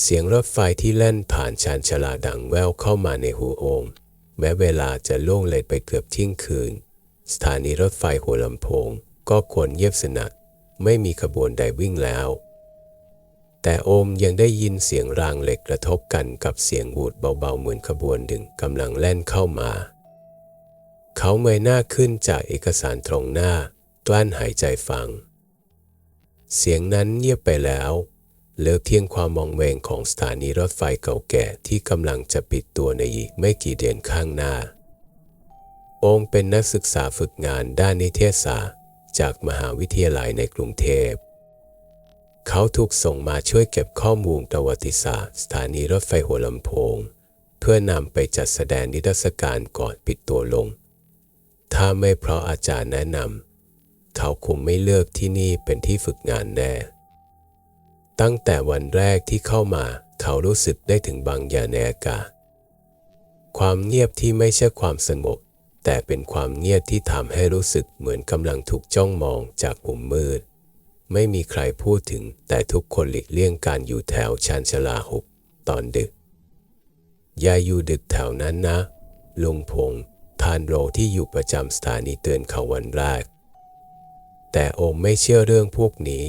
เสียงรถไฟที่แล่นผ่านชานชาลาดังแว่วเข้ามาในหูโอมแม้เวลาจะล่วงเลยไปเกือบเที่ยงคืน สถานีรถไฟหัวลำโพง ก็ควรเงียบสนัด ไม่มีขบวนใดวิ่งแล้ว แต่โอมยังได้ยินเสียงรางเหล็กกระทบกันกับเสียงวูดเบาๆเหมือนขบวนดึงกำลังแล่นเข้ามา เขาเงยหน้าขึ้นจากเอกสารตรงหน้ากลั้นหายใจฟัง เสียงนั้นเงียบไปแล้ว เลือเพียงความมองเวงของสถานีรถไฟเก่าแก่ที่กำลังจะปิดตัวในอีกไม่กี่เดือนข้างหน้าโอมเป็นนักศึกษาฝึกงานด้านนิเทศศาสตร์ จากมหาวิทยาลัยในกรุงเทพ เขาถูกส่งมาช่วยเก็บข้อมูลประวัติศาสตร์สถานีรถไฟหัวลำโพง เพื่อนำไปจัดแสดงนิทรรศการก่อนปิดตัวลง ถ้าไม่เพราะอาจารย์แนะนำเขาคงไม่เลือกที่นี่เป็นที่ฝึกงานแน่ ตั้งแต่วันแรกที่เข้ามา เขารู้สึกได้ถึงบางอย่างในอากาศ ความเงียบที่ไม่ใช่ความสงบ แต่เป็นความเงียบที่ทำให้รู้สึกเหมือนกำลังถูกจ้องมองจากมุมมืด ไม่มีใครพูดถึง แต่ทุกคนหลีกเลี่ยงการอยู่แถวชานชลาหุบตอนดึก อย่าอยู่ดึกแถวนั้นนะ ลุงพงษ์ทานโรที่อยู่ประจำสถานีเตือนเขาวันแรก แต่โอมไม่เชื่อเรื่องพวกนี้